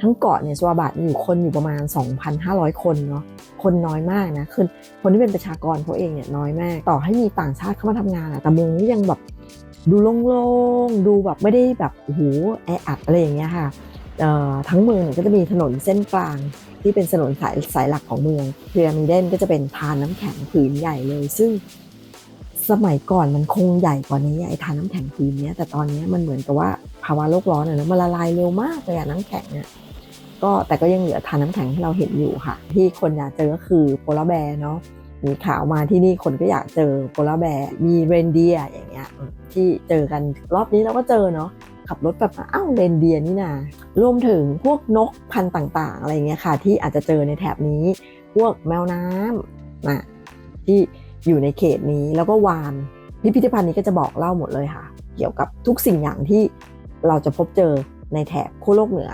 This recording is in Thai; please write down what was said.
ทั้งเกาะเนี่ยสวาบาตอยู่คนอยู่ประมาณ 2,500 คนเนาะคนน้อยมากนะคือคนที่เป็นประชากรเขาเองเนี่ยน้อยมาก ต่อให้มีต่างชาติเข้ามาทำงานอะแต่เมืองนี้ยังแบบดูโล่งๆดูแบบไม่ได้แบบโอ้โหแออัดอะไรอย่างเงี้ยค่ะเอ่อทั้งเมืองเนี่ยก็จะมีถนนเส้นกลางที่เป็นถนนสายสายหลักของเมืองเพีระมิเดนก็จะเป็นทานน้ำแข็งผืนใหญ่เลย ซึ่ง สมัยก่อนมันคงใหญ่กว่านี้ไอ้ทานน้ำแข็งผืนเนี้ยแต่ตอนนี้มันเหมือนกับว่าภาวะโลกร้อนอะนะมันละลายเร็วมากเลยอะน้ำแข็งเนี่ยก็แต่ก็ยังเหลือทานน้ำแข็งที่เราเห็นอยู่ค่ะ ที่คนอยากเจอก็คือโพลาร์แบร์เนาะมีข่าวมาที่นี่คนก็อยากเจอโพลาร์แบร์มีเรนเดียอย่างเงี้ยที่เจอกันรอบนี้เราก็เจอเนาะขับรถแบบอ้าวเรนเดียนี่นารวมถึงพวกนกพันธุ์ต่างๆ อะไรเงี้ยค่ะ ที่อาจจะเจอในแถบนี้ พวกแมวน้ำนะที่ อยู่ในเขตนี้แล้วก็วานพิพิธภัณฑ์นี้ก็จะบอกเล่าหมดเลยค่ะ เกี่ยวกับทุกสิ่งอย่างที่เราจะพบเจอในแถบขั้วโลกเหนือ